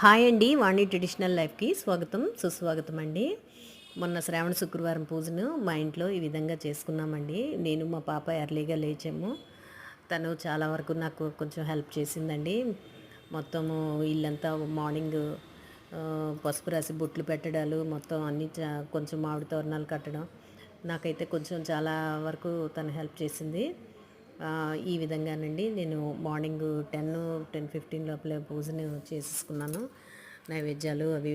Hi అండి వాణి traditional లైఫ్కి స్వాగతం సుస్వాగతం అండి మొన్న శ్రావణ శుక్రవారం పూజను మా ఇంట్లో ఈ విధంగా చేసుకున్నామండి. నేను మా పాప ఎర్లీగా లేచాము. తను చాలా వరకు నాకు కొంచెం హెల్ప్ చేసిందండి. మొత్తము ఇల్లంతా మార్నింగ్ పసుపు రాసి బొట్లు పెట్టడాలు మొత్తం అన్ని చా- కొంచెం మామిడి తోరణాలు కట్టడం నాకైతే కొంచెం చాలా వరకు తను హెల్ప్ చేసింది. ఈ విధంగానండి నేను మార్నింగ్ టెన్ టెన్ ఫిఫ్టీన్ లోపలే పూజను చేసేసుకున్నాను. నైవేద్యాలు అవి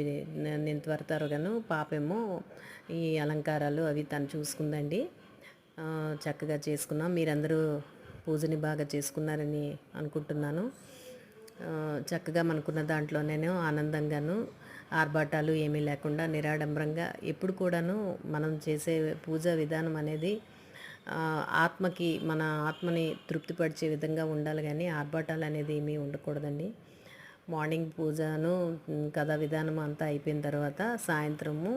నేను త్వర త్వరగాను పాపేమో ఈ అలంకారాలు అవి తను చూసుకుందండి. చక్కగా చేసుకున్నాం. మీరందరూ పూజని బాగా చేసుకున్నారని అనుకుంటున్నాను. చక్కగా మనకున్న దాంట్లో నేను ఆనందంగాను ఆర్భాటాలు ఏమీ లేకుండా నిరాడంబరంగా ఎప్పుడు కూడాను మనం చేసే పూజా విధానం అనేది ఆత్మకి మన ఆత్మని తృప్తిపరిచే విధంగా ఉండాలి కానీ ఆర్భాటాలు అనేది ఏమీ ఉండకూడదండి. మార్నింగ్ పూజను కథా విధానం అంతా అయిపోయిన తర్వాత సాయంత్రము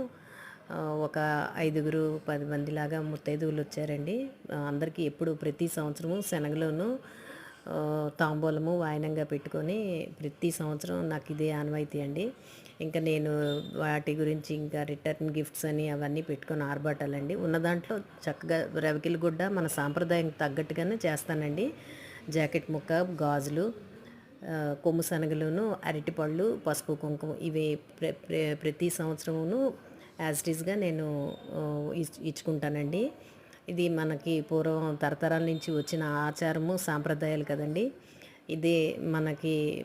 ఒక ఐదుగురు పది మందిలాగా ముత్తైదువులు వచ్చారండి. అందరికీ ఎప్పుడు ప్రతి సంవత్సరము శనగలోనూ తాంబూలము వాయనంగా పెట్టుకొని ప్రతి సంవత్సరం నాకు ఇదే ఆనవాయితీ అండి. ఇంకా నేను వాటి గురించి ఇంకా రిటర్న్ గిఫ్ట్స్ అని అవన్నీ పెట్టుకొని ఆర్బాటాలండి ఉన్న దాంట్లో చక్కగా రవికిలు గుడ్డ మన సాంప్రదాయం తగ్గట్టుగానే చేస్తానండి. జాకెట్ ముక్క గాజులు కొమ్ము శనగలును అరటిపళ్ళు పసుపు కుంకుమ ఇవి ప్ర ప్రతి సంవత్సరమును యాజ్ ఇట్ ఈస్గా నేను ఇచ్- ఇచ్చుకుంటానండి. ఇది మనకి పూర్వం తరతరాల నుంచి వచ్చిన ఆచారము సాంప్రదాయాలు కదండి. ఇది మనకి